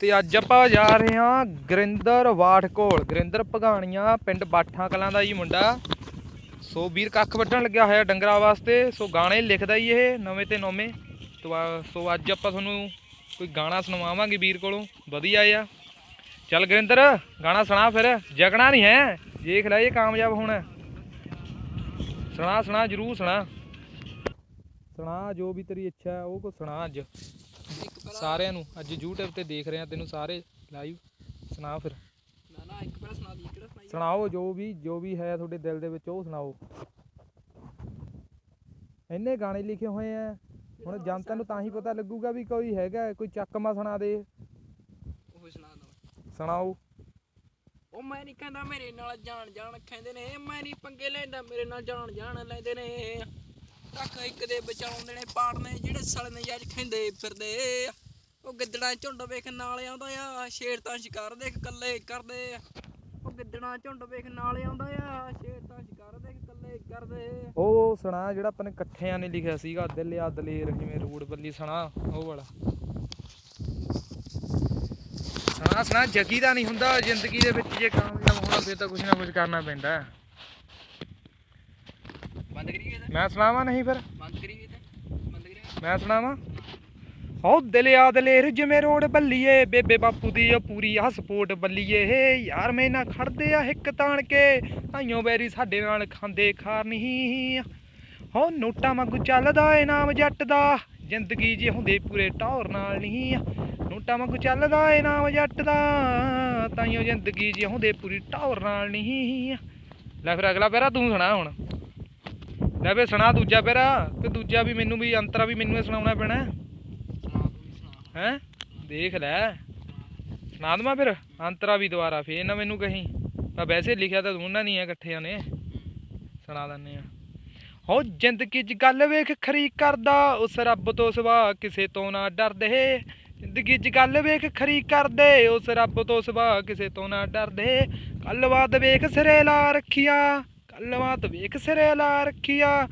ਤੇ ਅੱਜ ਆਪਾਂ ਜਾ ਰਹੇ ਹਾਂ ਗੁਰਿੰਦਰ ਵਾਠ ਕੋਲ। ਗੁਰਿੰਦਰ ਭਗਾਣੀਆਂ ਪਿੰਡ ਬਾਠਾਂ ਕਲਾਂ ਦਾ ਜੀ ਮੁੰਡਾ। ਸੋ ਵੀਰ ਕੱਖ ਵੱਢਣ ਲੱਗਿਆ ਹੋਇਆ ਡੰਗਰਾਂ ਵਾਸਤੇ। ਸੋ ਗਾਣੇ ਲਿਖਦਾ ਹੀ ਇਹ ਨਵੇਂ ਤੇ ਨਵੇਂ। ਸੋ ਅੱਜ ਆਪਾਂ ਤੁਹਾਨੂੰ ਕੋਈ ਗਾਣਾ ਸੁਣਵਾਵਾਂਗੇ ਵੀਰ ਕੋਲੋਂ। ਵਧੀਆ ਆ। ਚੱਲ ਗੁਰਿੰਦਰ, ਗਾਣਾ ਸੁਣਾ ਫਿਰ। ਜਗਣਾ ਨਹੀਂ ਹੈ। ਦੇਖ ਲੈ ਇਹ ਕਾਮਯਾਬ ਹੋਣਾ। ਸੁਣਾ ਸੁਣਾ, ਜਰੂਰ ਸੁਣਾ। ਸੁਣਾ ਜੋ ਵੀ ਤੇਰੀ ਇੱਛਾ ਉਹ ਕੋ ਸੁਣਾ ਅੱਜ। ਸਾਰਿਆਂ ਨੂੰ ਅੱਜ YouTube ਤੇ ਦੇਖ ਰਹੇ ਆ ਤੈਨੂੰ ਸਾਰੇ ਲਾਈਵ ਸੁਣਾ ਫਿਰ। ਨਾ ਨਾ ਇੱਕ ਪਹਿਲਾਂ ਸੁਣਾ ਦੀ ਕਿਹੜਾ ਸੁਣਾਈ? ਸੁਣਾਓ ਜੋ ਵੀ ਜੋ ਵੀ ਹੈ ਤੁਹਾਡੇ ਦਿਲ ਦੇ ਵਿੱਚ ਉਹ ਸੁਣਾਓ। ਇੰਨੇ ਗਾਣੇ ਲਿਖੇ ਹੋਏ ਆ। ਹੁਣ ਜਨਤਾ ਨੂੰ ਤਾਂ ਹੀ ਪਤਾ ਲੱਗੂਗਾ ਵੀ ਕੋਈ ਹੈਗਾ ਕੋਈ ਚੱਕਮਾ ਸੁਣਾ ਦੇ। ਉਹ ਸੁਣਾ ਦਵਾਂ ਸੁਣਾਓ। ਉਹ ਮੈਂ ਨਹੀਂ ਕਹਿੰਦਾ ਮੇਰੇ ਨਾਲ ਜਾਣ ਜਾਣ ਕਹਿੰਦੇ ਨੇ ਮੈਂ ਨਹੀਂ ਪੰਗੇ ਲੈਂਦਾ ਮੇਰੇ ਨਾਲ ਜਾਣ ਜਾਣ ਲੈਂਦੇ ਨੇ। ਟੱਕ ਇੱਕ ਦੇ ਬਚਾਉਂਦੇ ਨੇ ਪਾੜਨੇ ਜਿਹੜੇ ਸਲ ਨੇ ਅੱਜ ਖੈਂਦੇ ਫਿਰਦੇ। ਉਹ ਗਿੱਦੜਾਂ ਝੁੰਡ ਵੇਖ ਨਾਲ ਆਉਂਦਾ ਆ ਸ਼ੇਰ ਤਾਂ ਸ਼ਿਕਾਰ ਦੇਖ ਕੱਲੇ ਕਰਦੇ ਆ। ਉਹ ਗਿੱਦੜਾਂ ਝੁੰਡ ਵੇਖ ਨਾਲ ਆਉਂਦਾ ਆ ਸ਼ੇਰ ਤਾਂ ਸ਼ਿਕਾਰ ਦੇਖ ਕੱਲੇ ਕਰਦੇ ਉਹ ਸੁਣਾ ਜਿਹੜਾ ਆਪਾਂ ਨੇ ਇਕੱਠਿਆਂ ਨੇ ਲਿਖਿਆ ਸੀਗਾ ਦਿਲ ਆ ਦਲੇਰ ਜਿਵੇਂ ਰੂੜ ਬੱਲੀ ਸੁਣਾ ਉਹ ਵਾਲਾ। ਸੁਣਾ ਸੁਣਾ ਜਗੀ ਦਾ ਨਹੀਂ ਹੁੰਦਾ ਜ਼ਿੰਦਗੀ ਦੇ ਵਿੱਚ ਜੇ ਕਾਮਯਾਬ ਹੋਣਾ ਫਿਰ ਤਾਂ ਕੁਝ ਨਾ ਕੁਝ ਕਰਨਾ ਪੈਂਦਾ। ਹੈ। ਬੰਦ ਕਰੀਏ ਮੈਂ ਸੁਣਾਵਾਂ ਨਹੀਂ ਫਿਰ? ਬੰਦ ਕਰੀਏ ਤੇ ਬੰਦ ਕਰੀਏ? ਮੈਂ ਸੁਣਾਵਾਂ? ਹੋ ਦਿਲ ਆ ਦਲੇਰ ਜਿਵੇਂ ਰੋੜ ਬੱਲੀਏ, ਬੇਬੇ ਬਾਪੂ ਦੀ ਆ ਪੂਰੀ ਆ ਸਪੋਰਟ ਬੱਲੀਏ। ਯਾਰ ਮੈਂ ਨਾ ਖੜਦੇ ਆ ਹਿੱਕ ਤਾਣ ਕੇ ਆਈਓ ਬੈਰੀ ਸਾਡੇ ਨਾਲ ਖਾਂਦੇ ਖਾਰ ਨਹੀਂ। ਹੋ ਨੋਟਾਂ ਵਾਂਗੂ ਚੱਲਦਾ ਏ ਨਾਮ ਜੱਟ ਦਾ, ਜ਼ਿੰਦਗੀ ਜੇ ਹੁੰਦੇ ਪੂਰੇ ਟੌਰ ਨਾਲ ਨਹੀਂ। ਨੋਟਾਂ ਵਾਂਗੂ ਚੱਲਦਾ ਏ ਨਾਮ ਜੱਟ ਦਾ, ਤਾਈਓ ਜ਼ਿੰਦਗੀ ਜੇ ਹੁੰਦੇ ਪੂਰੀ ਟੌਰ ਨਾਲ ਨਹੀਂ। ਲੈ ਫਿਰ ਅਗਲਾ ਪੈਰਾ ਤੂੰ ਸੁਣਾ ਹੁਣ। ਲੈ ਵੇ ਸੁਣਾ ਦੂਜਾ ਪੈਰਾ ਤੇ ਦੂਜਾ ਵੀ ਮੈਨੂੰ ਵੀ, ਅੰਤਰਾ ਵੀ ਮੈਨੂੰ ਹੀ ਸੁਣਾਉਣਾ ਪੈਣਾ। ਹੈ? ਦੇਖ ਲੈ। ਸੁਣਾ ਦਵਾਂ ਫਿਰ, ਅੰਤਰਾ ਵੀ ਦੁਬਾਰਾ, ਫੇਰ ਨਾ ਮੈਨੂੰ ਕਹੀਂ। ਤਾਂ ਵੈਸੇ ਲਿਖਿਆ ਤਾਂ ਦੋਨਾਂ ਨਹੀਂ ਹੈ ਇਕੱਠਿਆਂ ਨੇ। ਸੁਣਾ ਦਿੰਨੇ ਆ ਹੋ ਜ਼ਿੰਦਗੀ 'ਚ ਗੱਲ ਵੇਖ ਖਰੀ ਕਰਦਾ, ਉਸ ਰੱਬ ਤੋਂ ਸਿਵਾ ਕਿਸੇ ਤੋਂ ਨਾ ਡਰਦੇ। ਜ਼ਿੰਦਗੀ 'ਚ ਗੱਲ ਵੇਖ ਖਰੀ ਕਰਦੇ, ਉਸ ਰੱਬ ਤੋਂ ਸਿਵਾ ਕਿਸੇ ਤੋਂ ਨਾ ਡਰਦੇ। ਗੱਲਬਾਤ ਵੇਖ ਸਿਰੇ ਲਾ ਰੱਖੀਆਂ, ਗੱਲਬਾਤ ਵੇਖ ਸਿਰੇ ਲਾ ਰੱਖੀਆਂ।